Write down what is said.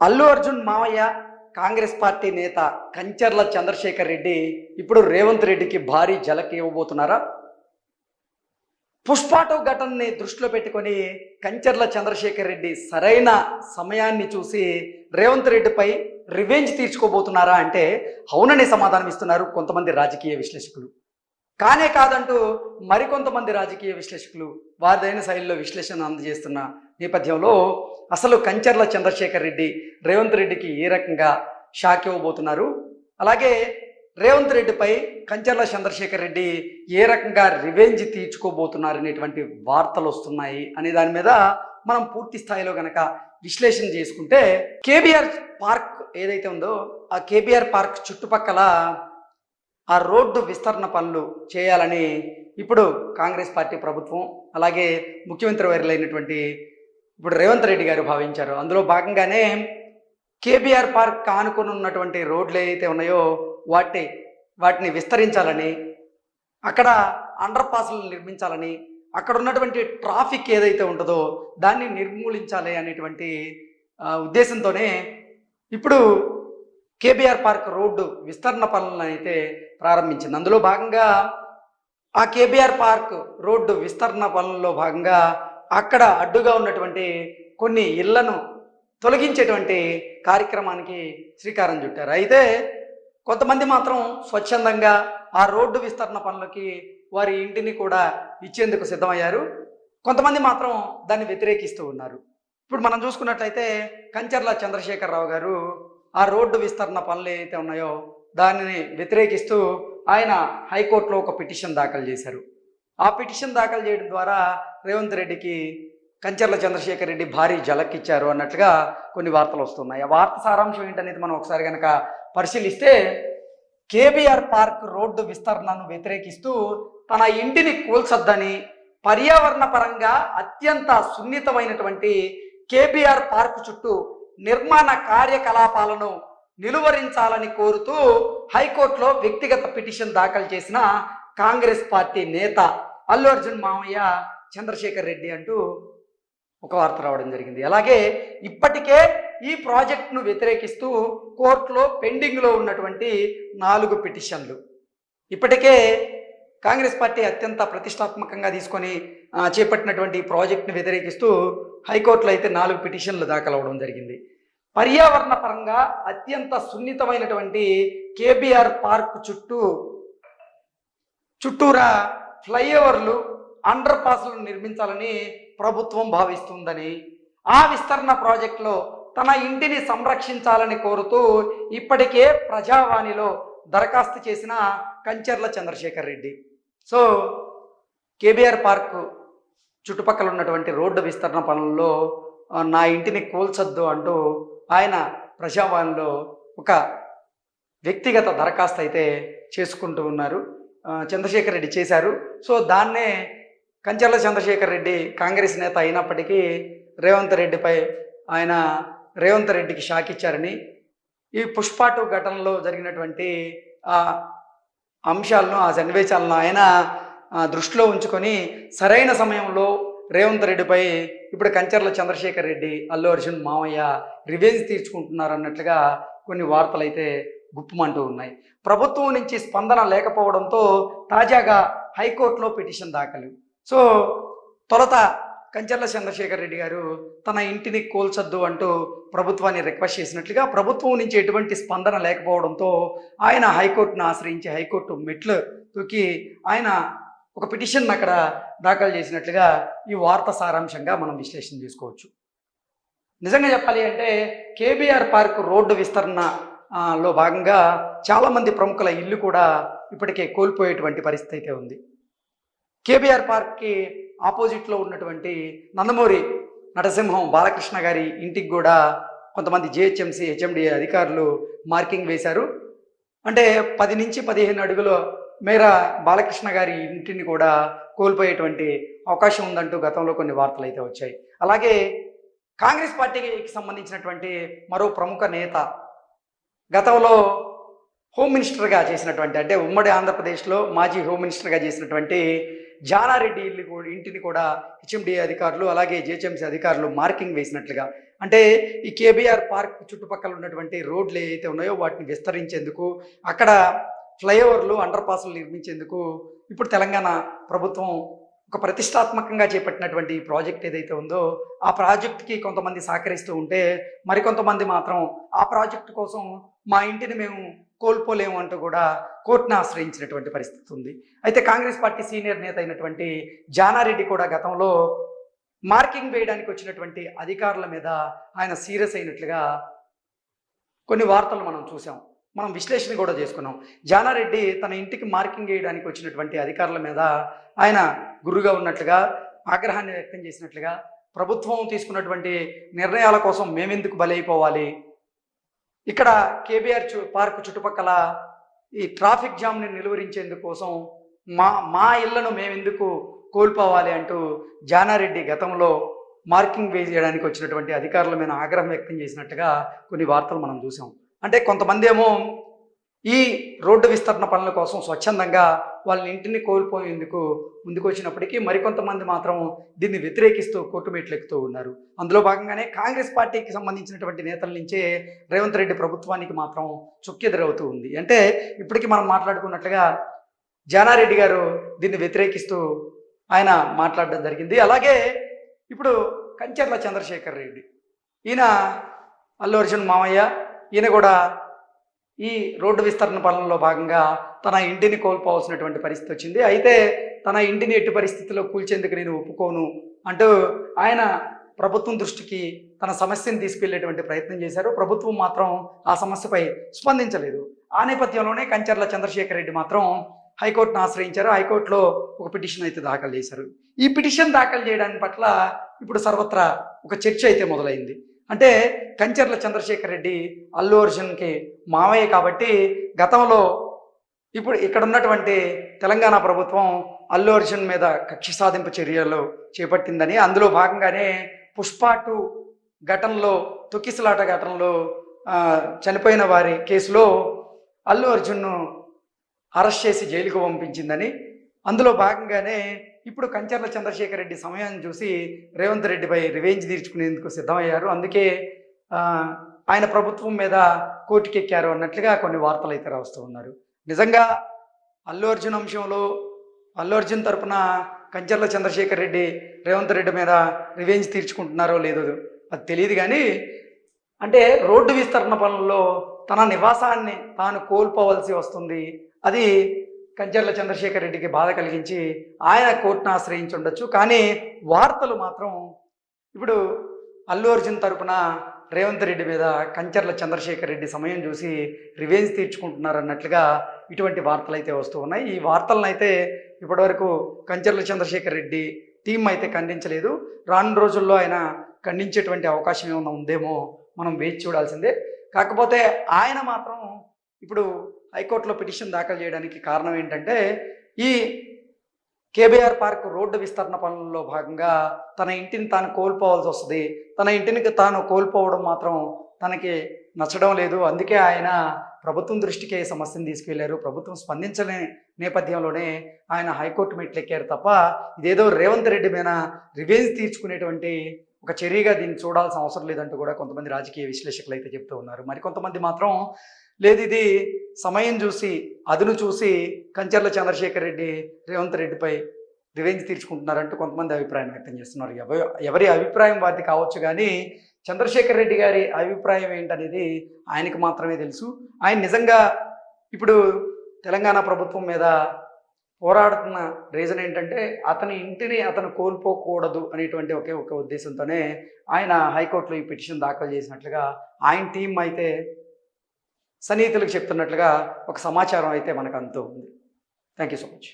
అల్లు అర్జున్ మావయ్య కాంగ్రెస్ పార్టీ నేత కంచర్ల చంద్రశేఖర్ రెడ్డి ఇప్పుడు రేవంత్ రెడ్డికి భారీ జలక్ ఇవ్వబోతున్నారా? పుష్పాటో ఘటనని దృష్టిలో పెట్టుకొని కంచర్ల చంద్రశేఖర్ రెడ్డి సరైన సమయాన్ని చూసి రేవంత్ రెడ్డిపై రివెంజ్ తీర్చుకోబోతున్నారా అంటే అవునని సమాధానం ఇస్తున్నారు కొంతమంది రాజకీయ విశ్లేషకులు. కానే కాదంటూ మరికొంతమంది రాజకీయ విశ్లేషకులు వారిదైన శైలిలో విశ్లేషణ అందజేస్తున్న నేపథ్యంలో అసలు కంచర్ల చంద్రశేఖర్ రెడ్డి రేవంత్ రెడ్డికి ఏ రకంగా షాక్ ఇవ్వబోతున్నారు? అలాగే రేవంత్ రెడ్డిపై కంచర్ల చంద్రశేఖర్ రెడ్డి ఏ రకంగా రివెంజ్ తీర్చుకోబోతున్నారు అనేటువంటి వార్తలు వస్తున్నాయి అనే దాని మీద మనం పూర్తి స్థాయిలో గనక విశ్లేషణ చేసుకుంటే కేబిఆర్ పార్క్ ఏదైతే ఉందో ఆ కేబిఆర్ పార్క్ చుట్టుపక్కల ఆ రోడ్డు విస్తరణ పనులు చేయాలని ఇప్పుడు కాంగ్రెస్ పార్టీ ప్రభుత్వం అలాగే ముఖ్యమంత్రి వైరులైనటువంటి ఇప్పుడు రేవంత్ రెడ్డి గారు భావించారు. అందులో భాగంగానే కేబీఆర్ పార్క్ ఆనుకుని ఉన్నటువంటి రోడ్లు ఏవైతే ఉన్నాయో వాటి వాటిని విస్తరించాలని అక్కడ అండర్ పాస్లు నిర్మించాలని అక్కడ ఉన్నటువంటి ట్రాఫిక్ ఏదైతే ఉంటుందో దాన్ని నిర్మూలించాలి అనేటువంటి ఉద్దేశంతోనే ఇప్పుడు కేబీఆర్ పార్క్ రోడ్డు విస్తరణ పనులను అయితే ప్రారంభించింది. అందులో భాగంగా ఆ కేబీఆర్ పార్క్ రోడ్డు విస్తరణ పనుల్లో భాగంగా అక్కడ అడ్డుగా ఉన్నటువంటి కొన్ని ఇళ్ళను తొలగించేటువంటి కార్యక్రమానికి శ్రీకారం చుట్టారు. అయితే కొంతమంది మాత్రం స్వచ్ఛందంగా ఆ రోడ్డు విస్తరణ పనులకి వారి ఇంటిని కూడా ఇచ్చేందుకు సిద్ధమయ్యారు. కొంతమంది మాత్రం దాన్ని వ్యతిరేకిస్తూ ఉన్నారు. ఇప్పుడు మనం చూసుకున్నట్లయితే కంచర్ల చంద్రశేఖరరావు గారు ఆ రోడ్డు విస్తరణ పనులు ఏవైతే ఉన్నాయో దానిని వ్యతిరేకిస్తూ ఆయన హైకోర్టులో ఒక పిటిషన్ దాఖలు చేశారు. ఆ పిటిషన్ దాఖలు చేయడం ద్వారా రేవంత్ రెడ్డికి కంచర్ల చంద్రశేఖర్ రెడ్డి భారీ జలక్కిచ్చారు అన్నట్లుగా కొన్ని వార్తలు వస్తున్నాయి. ఆ వార్త సారాంశం ఏంటనేది మనం ఒకసారి కనుక పరిశీలిస్తే కేబీఆర్ పార్క్ రోడ్డు విస్తరణను వ్యతిరేకిస్తూ తన ఇంటిని కూల్చొద్దని పర్యావరణ పరంగా అత్యంత సున్నితమైనటువంటి కేబీఆర్ పార్క్ చుట్టూ నిర్మాణ కార్యకలాపాలను నిలువరించాలని కోరుతూ హైకోర్టులో వ్యక్తిగత పిటిషన్ దాఖలు చేసిన కాంగ్రెస్ పార్టీ నేత అల్లు అర్జున్ మామయ్య చంద్రశేఖర్ రెడ్డి అంటూ ఒక వార్త రావడం జరిగింది. అలాగే ఇప్పటికే ఈ ప్రాజెక్టును వ్యతిరేకిస్తూ కోర్టులో పెండింగ్లో ఉన్నటువంటి నాలుగు పిటిషన్లు. ఇప్పటికే కాంగ్రెస్ పార్టీ అత్యంత ప్రతిష్టాత్మకంగా తీసుకొని చేపట్టినటువంటి ఈ ప్రాజెక్టును వ్యతిరేకిస్తూ హైకోర్టులో అయితే నాలుగు పిటిషన్లు దాఖలవడం జరిగింది. పర్యావరణ పరంగా అత్యంత సున్నితమైనటువంటి కేబీఆర్ పార్క్ చుట్టూ చుట్టూరా ఫ్లైఓవర్లు అండర్ పాస్లను నిర్మించాలని ప్రభుత్వం భావిస్తుందని ఆ విస్తరణ ప్రాజెక్టులో తన ఇంటిని సంరక్షించాలని కోరుతూ ఇప్పటికే ప్రజావాణిలో దరఖాస్తు చేసిన Kancharla Chandrasekhar Reddy. So KBR park చుట్టుపక్కల ఉన్నటువంటి రోడ్డు విస్తరణ పనుల్లో నా ఇంటిని కూల్చొద్దు అంటూ ఆయన ప్రజావాణిలో ఒక వ్యక్తిగత దరఖాస్తు అయితే చేసుకుంటూ ఉన్నారు. చంద్రశేఖర్ రెడ్డి చేశారు. సో దాన్నే కంచర్ల చంద్రశేఖర్ రెడ్డి కాంగ్రెస్ నేత అయినప్పటికీ రేవంత్ రెడ్డిపై ఆయన రేవంత్ రెడ్డికి షాక్ ఇచ్చారని. ఈ పుష్పాటు ఘటనలో జరిగినటువంటి ఆ అంశాలను ఆ సన్నివేశాలను ఆయన దృష్టిలో ఉంచుకొని సరైన సమయంలో రేవంత్ రెడ్డిపై ఇప్పుడు కంచర్ల చంద్రశేఖర్ రెడ్డి అల్లు అర్జున్ మామయ్య రివెంజ్ తీర్చుకుంటున్నారు అన్నట్లుగా కొన్ని వార్తలు అయితే గుప్పమంటూ ఉన్నాయి. ప్రభుత్వం నుంచి స్పందన లేకపోవడంతో తాజాగా హైకోర్టులో పిటిషన్ దాఖలు. సో తొలత కంచర్ల చంద్రశేఖర్ రెడ్డి గారు తన ఇంటిని కోల్చొద్దు అంటూ ప్రభుత్వాన్ని రిక్వెస్ట్ చేసినట్లుగా ప్రభుత్వం నుంచి ఎటువంటి స్పందన లేకపోవడంతో ఆయన హైకోర్టును ఆశ్రయించి హైకోర్టు మెట్లు తూకి ఆయన ఒక పిటిషన్ అక్కడ దాఖలు చేసినట్లుగా ఈ వార్త సారాంశంగా మనం విశ్లేషణ చేసుకోవచ్చు నిజంగా చెప్పాలి అంటే కేబీఆర్ పార్క్ రోడ్డు విస్తరణ లో భాగంగా చాలామంది ప్రముఖుల ఇల్లు కూడా ఇప్పటికే కోల్పోయేటువంటి పరిస్థితి అయితే ఉంది. కేబీఆర్ పార్క్కి ఆపోజిట్లో ఉన్నటువంటి నందమూరి నరసింహం బాలకృష్ణ గారి ఇంటికి కూడా కొంతమంది జిహెచ్ఎంసీ హెచ్ఎండి అధికారులు మార్కింగ్ వేశారు. అంటే పది నుంచి పదిహేను అడుగుల మేర బాలకృష్ణ గారి ఇంటిని కూడా కోల్పోయేటువంటి అవకాశం ఉందంటూ గతంలో కొన్ని వార్తలు అయితే వచ్చాయి. అలాగే కాంగ్రెస్ పార్టీకి సంబంధించినటువంటి మరో ప్రముఖ నేత గతంలో హోమ్ మినిస్టర్గా చేసినటువంటి అంటే ఉమ్మడి ఆంధ్రప్రదేశ్లో మాజీ హోమ్ మినిస్టర్గా చేసినటువంటి జానారెడ్డి ఇల్లు కూడా ఇంటిని కూడా హెచ్ఎండి అధికారులు అలాగే జిహెచ్ఎంసీ అధికారులు మార్కింగ్ వేసినట్లుగా. అంటే ఈ కేబీఆర్ పార్క్ చుట్టుపక్కల ఉన్నటువంటి రోడ్లు ఏవైతే ఉన్నాయో వాటిని విస్తరించేందుకు అక్కడ ఫ్లైఓవర్లు అండర్ పాస్లు నిర్మించేందుకు ఇప్పుడు తెలంగాణ ప్రభుత్వం ఒక ప్రతిష్టాత్మకంగా చేపట్టినటువంటి ఈ ప్రాజెక్ట్ ఏదైతే ఉందో ఆ ప్రాజెక్ట్కి కొంతమంది సహకరిస్తూ ఉంటే మరికొంతమంది మాత్రం ఆ ప్రాజెక్ట్ కోసం మా ఇంటిని మేము కోల్పోలేము అంటూ కూడా కోర్టును ఆశ్రయించినటువంటి పరిస్థితి ఉంది. అయితే కాంగ్రెస్ పార్టీ సీనియర్ నేత అయినటువంటి జానారెడ్డి కూడా గతంలో మార్కింగ్ వేయడానికి వచ్చినటువంటి అధికారుల మీద ఆయన సీరియస్ అయినట్లుగా కొన్ని వార్తలు మనం చూసాం మనం విశ్లేషణ కూడా చేసుకున్నాం. జానారెడ్డి తన ఇంటికి మార్కింగ్ వేయడానికి వచ్చినటువంటి అధికారుల మీద ఆయన గురుగా ఉన్నట్లుగా ఆగ్రహాన్ని వ్యక్తం చేసినట్లుగా ప్రభుత్వం తీసుకున్నటువంటి నిర్ణయాల కోసం మేమెందుకు బలైపోవాలి? ఇక్కడ కేబీఆర్ చు పార్క్ చుట్టుపక్కల ఈ ట్రాఫిక్ జామ్ని నిలువరించేందుకు కోసం మా మా ఇళ్ళను మేమెందుకు కోల్పోవాలి అంటూ జానారెడ్డి గతంలో మార్కింగ్ వేయడానికి వచ్చినటువంటి అధికారుల మీద ఆగ్రహం వ్యక్తం చేసినట్టుగా కొన్ని వార్తలు మనం చూసాం. అంటే కొంతమంది ఏమో ఈ రోడ్డు విస్తరణ పనుల కోసం స్వచ్ఛందంగా వాళ్ళ ఇంటిని కోల్పోయేందుకు ముందుకు వచ్చినప్పటికీ మరికొంతమంది మాత్రం దీన్ని వ్యతిరేకిస్తూ కోర్టు ఉన్నారు. అందులో భాగంగానే కాంగ్రెస్ పార్టీకి సంబంధించినటువంటి నేతల నుంచే రేవంత్ రెడ్డి ప్రభుత్వానికి మాత్రం చుక్కెదురవుతూ ఉంది. అంటే ఇప్పటికీ మనం మాట్లాడుకున్నట్లుగా జానారెడ్డి గారు దీన్ని వ్యతిరేకిస్తూ ఆయన మాట్లాడడం జరిగింది. అలాగే ఇప్పుడు కంచెర్ల చంద్రశేఖర్ రెడ్డి. ఈయన అల్లు అర్జున్ మామయ్య ఈయన కూడా ఈ రోడ్డు విస్తరణ పనుల్లో భాగంగా తన ఇంటిని కోల్పోవాల్సినటువంటి పరిస్థితి వచ్చింది. అయితే తన ఇంటిని ఎట్టి పరిస్థితుల్లో కూల్చేందుకు నేను ఒప్పుకోను అంటూ ఆయన ప్రభుత్వం దృష్టికి తన సమస్యను తీసుకెళ్ళేటువంటి ప్రయత్నం చేశారు. ప్రభుత్వం మాత్రం ఆ సమస్యపై స్పందించలేదు. ఆ నేపథ్యంలోనే కంచర్ల చంద్రశేఖర్ రెడ్డి మాత్రం హైకోర్టును ఆశ్రయించారు. హైకోర్టులో ఒక పిటిషన్ అయితే దాఖలు చేశారు. ఈ పిటిషన్ దాఖలు చేయడానికి పట్ల ఇప్పుడు సర్వత్రా ఒక చర్చ అయితే మొదలైంది. అంటే కంచర్ల చంద్రశేఖర్ రెడ్డి అల్లు అర్జున్కి మావయ్య కాబట్టి గతంలో ఇప్పుడు ఇక్కడ ఉన్నటువంటి తెలంగాణ ప్రభుత్వం అల్లు అర్జున్ మీద కక్ష సాధింపు చర్యలు చేపట్టిందని అందులో భాగంగానే పుష్ప టూ ఘటనలో తొక్కిసలాట ఘటనలో చనిపోయిన వారి కేసులో అల్లు అర్జున్ను అరెస్ట్ చేసి జైలుకు పంపించిందని అందులో భాగంగానే ఇప్పుడు కంచర్ల చంద్రశేఖర్ రెడ్డి సమయాన్ని చూసి రేవంత్ రెడ్డిపై రివెంజ్ తీర్చుకునేందుకు సిద్ధమయ్యారు. అందుకే ఆయన ప్రభుత్వం మీద కోర్టుకెక్కారు అన్నట్లుగా కొన్ని వార్తలు అయితే రాస్తూ ఉన్నారు. నిజంగా అల్లు అర్జున్ అంశంలో అల్లు అర్జున్ తరపున కంచర్ల చంద్రశేఖర్ రెడ్డి రేవంత్ రెడ్డి మీద రివెంజ్ తీర్చుకుంటున్నారో లేదో అది తెలియదు కానీ అంటే రోడ్డు విస్తరణ పనుల్లో తన నివాసాన్ని తాను కోల్పోవలసి వస్తుంది. అది కంచర్ల చంద్రశేఖర్ రెడ్డికి బాధ కలిగించి ఆయన కోర్టును ఆశ్రయించి ఉండొచ్చు. కానీ వార్తలు మాత్రం ఇప్పుడు అల్లు అర్జున్ తరపున రేవంత్ రెడ్డి మీద కంచర్ల చంద్రశేఖర్ రెడ్డి సమయం చూసి రివెంజ్ తీర్చుకుంటున్నారు అన్నట్లుగా ఇటువంటి వార్తలు అయితే వస్తూ ఉన్నాయి. ఈ వార్తలను అయితే ఇప్పటివరకు కంచర్ల చంద్రశేఖర్ రెడ్డి టీం అయితే ఖండించలేదు. రాను రోజుల్లో ఆయన ఖండించేటువంటి అవకాశం ఏమైనా ఉందేమో మనం వేచి చూడాల్సిందే. కాకపోతే ఆయన మాత్రం ఇప్పుడు హైకోర్టులో పిటిషన్ దాఖలు చేయడానికి కారణం ఏంటంటే ఈ కేబీఆర్ పార్క్ రోడ్డు విస్తరణ పనుల్లో భాగంగా తన ఇంటిని తాను కోల్పోవాల్సి వస్తుంది. తన ఇంటిని తాను కోల్పోవడం మాత్రం తనకి నచ్చడం లేదు. అందుకే ఆయన ప్రభుత్వం దృష్టికి సమస్యను తీసుకెళ్ళారు ప్రభుత్వం స్పందించని నేపథ్యంలోనే ఆయన హైకోర్టు మెట్లు ఎక్కారు తప్ప ఇదేదో రేవంత్ రెడ్డి మీద రివెంజ్ తీర్చుకునేటువంటి ఒక చర్యగా దీన్ని చూడాల్సిన అవసరం లేదంటూ కూడా కొంతమంది రాజకీయ విశ్లేషకులు అయితే చెప్తూ ఉన్నారు. మరి కొంతమంది మాత్రం లేదు ఇది సమయం చూసి అదును చూసి కంచర్ల చంద్రశేఖర్ రెడ్డి రేవంత్ రెడ్డిపై రివెంజ్ తీర్చుకుంటున్నారంటూ కొంతమంది అభిప్రాయం వ్యక్తం చేస్తున్నారు. ఎవరి అభిప్రాయం వారిది కావచ్చు కానీ చంద్రశేఖర్ రెడ్డి గారి అభిప్రాయం ఏంటనేది ఆయనకు మాత్రమే తెలుసు. ఆయన నిజంగా ఇప్పుడు తెలంగాణ ప్రభుత్వం మీద పోరాడుతున్న రీజన్ ఏంటంటే అతని ఇంటిని అతను కోల్పోకూడదు అనేటువంటి ఒకే ఒక ఉద్దేశంతోనే ఆయన హైకోర్టులో ఈ పిటిషన్ దాఖలు చేసినట్లుగా ఆయన టీం అయితే సన్నిహితులకు చెప్తున్నట్లుగా ఒక సమాచారం అయితే మనకు అంతూ ఉంది థ్యాంక్ యూ సో మచ్